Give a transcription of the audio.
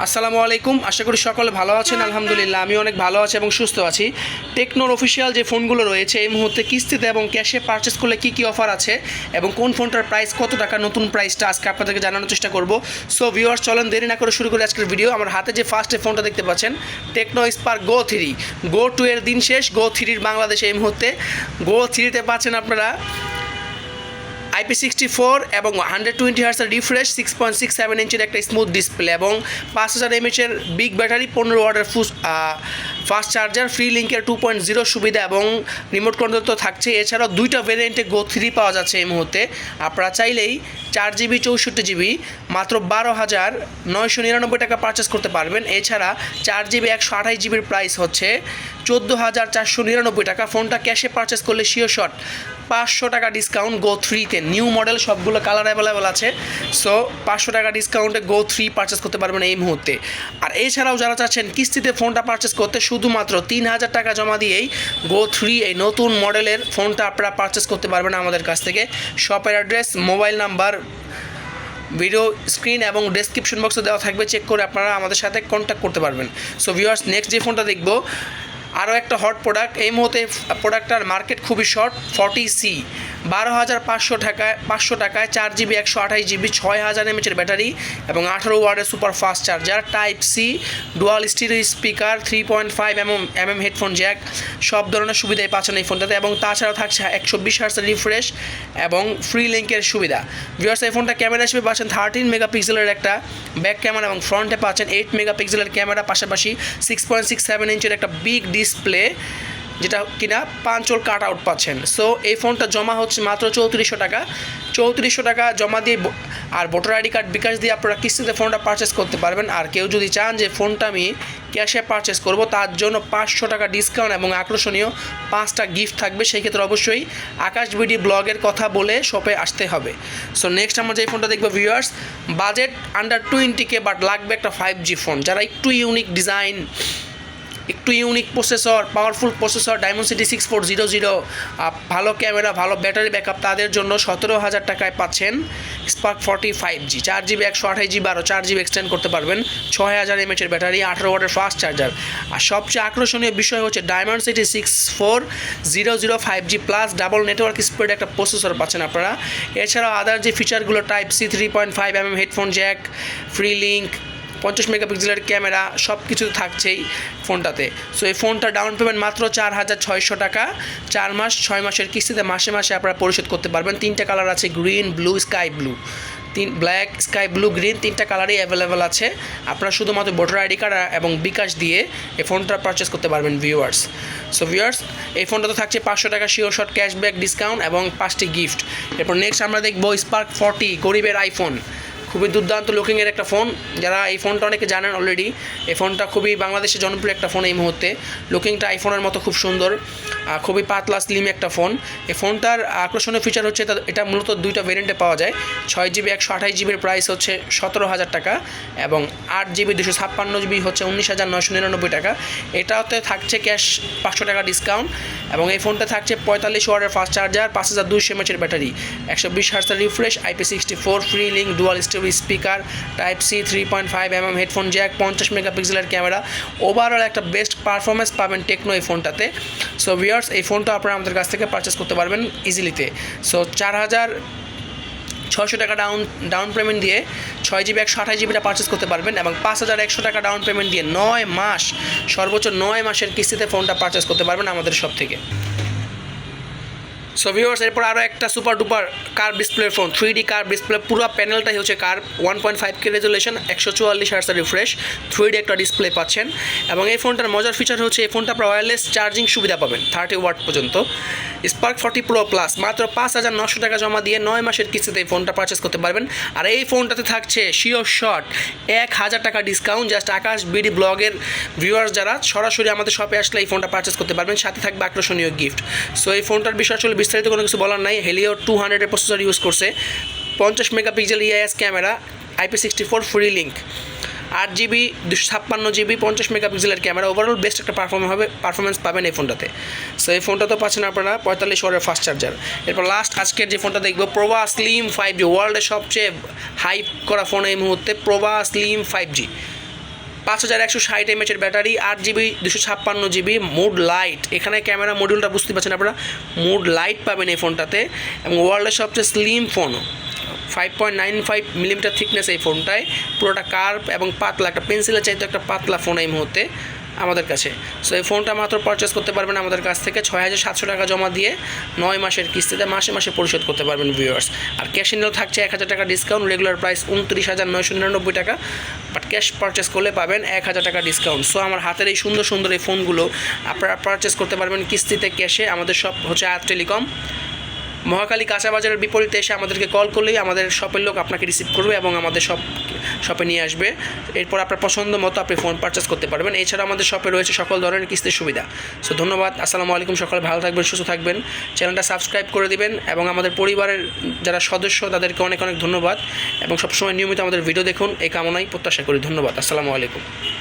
আসসালামু আলাইকুম। আশা করি সকলে ভালো আছেন, আলহামদুলিল্লাহ। আমি অনেক ভালো আছি এবং সুস্থ আছি। টেকনোর অফিসিয়াল যে ফোনগুলো রয়েছে, এই মুহূর্তে কিস্তিতে এবং ক্যাশে পারচেস করলে কী কী অফার আছে এবং কোন ফোনটার প্রাইস কত টাকা নতুন প্রাইসটা আজকে আপনাদেরকে জানানোর চেষ্টা করব। সো ভিউয়ার্স চলেন, দেরি না করে শুরু করে আজকের ভিডিও আমার হাতে যে ফার্স্টে ফোনটা দেখতে পাচ্ছেন Tecno Spark Go three Go two এর দিন শেষ গো থ্রির বাংলাদেশে এই মুহূর্তে। গো থ্রিতে পাচ্ছেন আপনারা আইপি সিক্সটি ফোর এবং hundred twenty হার্সের refresh six point six seven ইঞ্চের একটা স্মুথ ডিসপ্লে এবং পাঁচ হাজার এমএচের বিগ ব্যাটারি পনেরো ওয়াটের ফুস ফাস্ট চার্জার ফ্রি লিঙ্কের টু পয়েন্ট জিরো সুবিধা এবং রিমোট কন্ট্রোল তো থাকছে। এছাড়াও দুইটা ভেরিয়েন্টে গো থ্রি পাওয়া যাচ্ছে এই মুহূর্তে। আপনারা চাইলেই চার জিবি চৌষট্টি জিবি মাত্র বারো হাজার নয়শো নিরানব্বই টাকা পারচেস করতে পারবেন। এছাড়া চার জিবি একশো আঠাশ জিবির প্রাইস হচ্ছে চোদ্দ হাজার চারশো নিরানব্বই টাকা। ফোনটা ক্যাশে পারচেস করলে শিও শট পাঁচশো টাকা ডিসকাউন্ট গো থ্রিতে নিউ মডেল সবগুলো কালার অ্যাভেলেবেল আছে। সো পাঁচশো টাকা ডিসকাউন্টে গো থ্রি পারচেস করতে পারবেন এই মুহূর্তে। আর এছাড়াও যারা চাচ্ছেন, কিস্তিতে ফোনটা পারচেস করতে শুধুমাত্র তিন হাজার টাকা জমা দিয়েই গো থ্রি এই নতুন মডেলের ফোনটা আপনারা পারচেস করতে পারবেন আমাদের কাছ থেকে। শপের address mobile number video screen এবং ডেসক্রিপশন বক্সে দেওয়া থাকবে। চেক করে আপনারা আমাদের সাথে কন্ট্যাক্ট করতে পারবেন। সো ভিউয়ার্স নেক্সট যে ফোনটা দেখব আরও একটা হট প্রোডাক্ট এই মুহূর্তে প্রোডাক্টটার মার্কেট খুবই শর্ট ফর্টি সি বারো হাজার পাঁচশো টাকায় পাঁচশো টাকায় চার জিবি একশো আঠাশ জিবি ছয় হাজার এমএচের ব্যাটারি এবং আঠারো ওয়ার্ডের super fast charger type C dual stereo speaker three point five M M M headphone jack সব ধরনের সুবিধাই পাচ্ছেন এই ফোনটাতে এবং তাছাড়াও থাকছে একশো বিশ হার্সের রিফ্রেশ এবং ফ্রি লিঙ্কের সুবিধা। ভিউয়ার্স এই ফোনটা ক্যামেরা হিসেবে পাচ্ছেন থার্টিন মেগাপিক্সেলের একটা ব্যাক ক্যামেরা এবং ফ্রন্টে পাচ্ছেন এইট মেগাপিক্সেলের ক্যামেরা পাশাপাশি সিক্স পয়েন্ট সিক্স সেভেন ইঞ্চের একটা বিগ ডিসপ্লে যেটা কিনা পাঁচল কাট আউট পাচ্ছেন। সো এই ফোনটা জমা হচ্ছে মাত্র চৌত্রিশশো টাকা। চৌত্রিশশো টাকা জমা দিয়ে আর ভোটার আইডি কার্ড বিকাশ দিয়ে আপনারা কিস্তিতে ফোনটা পারচেস করতে পারবেন। আর কেউ যদি চান যে ফোনটা আমি ক্যাশে পারচেস করব, তার জন্য পাঁচশো টাকা ডিসকাউন্ট এবং আকর্ষণীয় পাঁচটা গিফট থাকবে। সেই ক্ষেত্রে অবশ্যই আকাশ বিডি ব্লগের কথা বলে শপে আসতে হবে। সো নেক্সট আমরা যে ফোনটা দেখব ভিউয়ার্স বাজেট আন্ডার টোয়েন্টিকে বাট লাগবে একটা ফাইভ জি ফোন যারা একটু ইউনিক ডিজাইন একটু unique processor powerful processor Dimensity six four zero zero ভালো ক্যামেরা ভালো ব্যাটারি ব্যাকআপ তাদের জন্য সতেরো হাজার টাকায় পাচ্ছেন স্পার্ক ফর্টি ফাইভ জি চার জিবি একশো আঠাশ জিবি আরও চার জিবি এক্সটেন্ড করতে পারবেন, ছয় হাজার এমএচের ব্যাটারি আঠারো ওয়াটের ফাস্ট চার্জার আর সবচেয়ে আকর্ষণীয় বিষয় হচ্ছে Dimensity six four zero zero five G plus double network speed একটা প্রসেসর পাচ্ছেন আপনারা। এছাড়াও আদার যে ফিচারগুলো type C three point five M M headphone jack free link পঞ্চাশ মেগাপিক্সেলের ক্যামেরা সব কিছু থাকছেই ফোনটাতে। সো এই ফোনটা ডাউন পেমেন্ট মাত্র চার হাজার ছয়শো টাকা। চার মাস, ছয় মাসের কিস্তিতে মাসে মাসে আপনারা পরিশোধ করতে পারবেন। তিনটা কালার আছে গ্রিন ব্লু স্কাই ব্লু তিন ব্ল্যাক স্কাই ব্লু গ্রিন তিনটা কালারই অ্যাভেলেবেল আছে। আপনারা শুধুমাত্র ভোটার আইডি কার্ড এবং বিকাশ দিয়ে এই ফোনটা পারচেস করতে পারবেন ভিউয়ার্স সো ভিউয়ার্স এই ফোনটা তো থাকছে পাঁচশো টাকা শিওর শট ক্যাশব্যাক ডিসকাউন্ট এবং পাঁচটি গিফট এরপর নেক্সট আমরা দেখব স্পার্ক ফর্টি গরিবের আইফোন খুবই দুর্দান্ত লুকিংয়ের একটা ফোন যারা এই ফোনটা অনেকে জানেন অলরেডি এই ফোনটা খুবই বাংলাদেশে জনপ্রিয় একটা ফোন এই মুহূর্তে। লুকিংটা আইফোনের মতো খুব সুন্দর। খুবই পাতলা স্লিম একটা ফোন এই ফোনটার আকর্ষণীয় ফিচার হচ্ছে এটা- মূলত দুইটা ভেরিয়েন্টে পাওয়া যায়। ছয় জিবি একশো আঠাশ জিবির প্রাইস হচ্ছে সতেরো হাজার টাকা এবং আট জিবি দুশো ছাপ্পান্ন জিবি হচ্ছে উনিশ হাজার নয়শো নিরানব্বই টাকা। এটাতে থাকছে ক্যাশ পাঁচশো টাকা ডিসকাউন্ট এবং এই ফোনটা থাকছে পঁয়তাল্লিশ ওয়ার্ডের ফাস্ট চার্জার পাঁচ হাজার দুইশো এমএচের ব্যাটারি একশো বিশ হার্সের refresh IP sixty four free link dual stereo speaker type C three point five M M headphone jack পঞ্চাশ মেগাপিক্সেলের ক্যামেরা ওভারঅল একটা বেস্ট পারফরমেন্স পাবেন টেকনো এই ফোনটাতে সো ভিয়ার্স এই ফোনটা আপনারা আমাদের কাছ থেকে পারচেস করতে পারবেন ইজিলিতে সো চার হাজার ছয়শো টাকা ডাউন ডাউন পেমেন্ট দিয়ে ছয় জিবি একশো আঠাশ জিবিটা পারচেস করতে পারবেন এবং পাঁচ হাজার একশো টাকা ডাউন পেমেন্ট দিয়ে নয় মাস, সর্বোচ্চ নয় মাসের কিস্তিতে ফোনটা পারচেস করতে পারবেন আমাদের সব থেকে। সো ভিউয়ার্স এরপর আরও একটা super duper curve display phone three D curve display পুরো প্যানেলটাই হচ্ছে curve one point five K resolution একশো চুয়াল্লিশ হার্সের রিফ্রেশ থ্রি ডি একটা ডিসপ্লে পাচ্ছেন। এবং এই ফোনটার মজার ফিচার হচ্ছে এই ফোনটা আপনার ওয়্যারলেস চার্জিং সুবিধা পাবেন থার্টি ওয়াট পর্যন্ত। স্পার্ক ফর্টি প্রো প্লাস মাত্র পাঁচ হাজার নশো টাকা জমা দিয়ে নয় মাসের কিস্তিতে এই ফোনটা পারচেস করতে পারবেন। আর এই ফোনটাতে থাকছে শিওর শট এক হাজার টাকা ডিসকাউন্ট জাস্ট আকাশ বিডি ব্লগের ভিউয়ার্স যারা, সরাসরি আমাদের শপে আসলে এই ফোনটা পারচেস করতে পারবেন। সাথে থাকবে আকর্ষণীয় গিফট সো এই ফোনটার বিষয় আসলে বিস্তারিত কোনো কিছু বলার নাই। হেলিও টু হান্ড্রেডের প্রসেসর ইউজ করছে। পঞ্চাশ megapixel EIS camera IP sixty four free link আট জিবি দুশো ছাপ্পান্ন জিবি পঞ্চাশ মেগাপিক্সেলের ক্যামেরা। ওভারঅল বেস্ট একটা পারফর্ম হবে পারফরমেন্স পাবেন এই ফোনটাতে। সো এই ফোনটা তো পাচ্ছেন আপনারা পঁয়তাল্লিশ ওয়ারের ফাস্ট চার্জার এরপর লাস্ট আজকের যে ফোনটা দেখব প্রভা স্লিম ফাইভ জি ওয়ার্ল্ডের সবচেয়ে হাইপ করা ফোন এই মুহূর্তে প্রভা স্লিম ফাইভ জি পাঁচ হাজার একশো ষাট এমএচের ব্যাটারি, আট জিবি, দুশো ছাপ্পান্ন জিবি মুড লাইট। এখানে ক্যামেরা মডিউলটা বুঝতে পারছেন আপনারা? মুড লাইট পাবেন এই ফোনটাতে এবং ওয়ার্ল্ডের সবচেয়ে slim phone five point nine five millimetre thickness এই ফোনটায়। পুরোটা কার্প এবং পাতলা, একটা পেন্সিলের চাইতে একটা পাতলা ফোন এই মুহূর্তে। আমাদের কাছে। সো এই ফোনটা মাত্র পারচেস করতে পারবেন আমাদের কাছ থেকে ছয় হাজার সাতশো টাকা জমা দিয়ে নয় মাসের কিস্তিতে মাসে মাসে পরিশোধ করতে পারবেন ভিউয়ার্স আর ক্যাশ ইনেও থাকছে এক হাজার টাকা ডিসকাউন্ট রেগুলার প্রাইস উনত্রিশ হাজার নয়শো নিরানব্বই টাকা। বাট ক্যাশ পারচেস করলে পাবেন এক হাজার টাকা ডিসকাউন্ট সো আমার হাতের এই সুন্দর সুন্দর এই ফোনগুলো আপনারা পারচেস করতে পারবেন কিস্তিতে ক্যাশে আমাদের সব হচ্ছে আয়াত টেলিকম। মহাকালী কাঁচা বাজারের বিপরীতে এসে আমাদেরকে কল করলেই আমাদের শপের লোক আপনাকে রিসিভ করবে এবং আমাদের শপ শপে নিয়ে আসবে। এরপর আপনার পছন্দ মতো আপনি ফোন পারচেস করতে পারবেন। এছাড়া আমাদের শপে রয়েছে সকল ধরনের কিস্তির সুবিধা। সো ধন্যবাদ। আসসালামু আলাইকুম। সকালে ভালো থাকবেন, সুস্থ থাকবেন। চ্যানেলটা সাবস্ক্রাইব করে দিবেন এবং আমাদের পরিবারের যারা সদস্য, তাদেরকে অনেক অনেক ধন্যবাদ। এবং সবসময় নিয়মিত আমাদের ভিডিও দেখুন। এই কামনাই প্রত্যাশা করি। ধন্যবাদ। আসসালামু আলাইকুম।